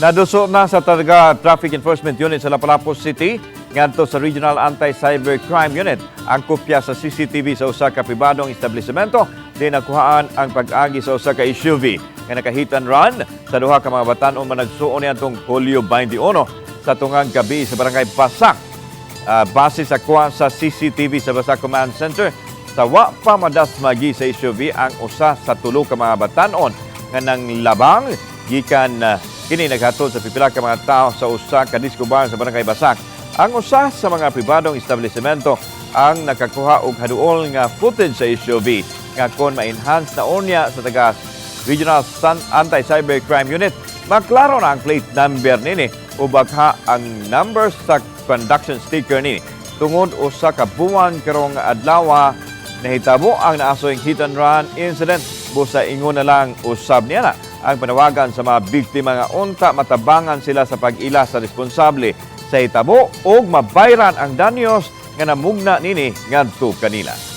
Naduso na sa Targa Traffic Enforcement Unit sa Lapu-Lapu City ngadto sa Regional Anti-Cybercrime Unit. Ang kopya sa CCTV sa usa ka pribadong establishmento di nakuhaan ang pag-agi sa usa ka SUV nga nakahit and run sa duha ka mga batan-on man nagsuon niadtong Hulyo 21 sa tungang gabi sa barangay Pasak. Ah, base sa kuha sa CCTV sa Basak Command Center sa wa pa madasmagi sa SUV ang usa sa tulo ka mga batan-on. Nga nang labang gikan ah, kini naghatod sa pipila ka mga tao sa usa ka disco bar sa barangay Basak. Ang usa sa mga pribadong establishmento ang nakakuha og haduol nga footage sa SUV nga kon ma-enhance na unya sa taga Regional Sun Anti-Cybercrime Unit. Maklaro na ang plate number nini o bagha ang numbers sa conduction sticker nini. Tungod usa ka buwan karong adlaw nahitabo ang naasoy hit and run incident busa ingon na lang usab niya na ang panawagan sa mga biktima nga unta matabangan sila sa pag-ila sa responsable sa hitabo ug mabayran ang danyos nga namugna nini ngadto kanila.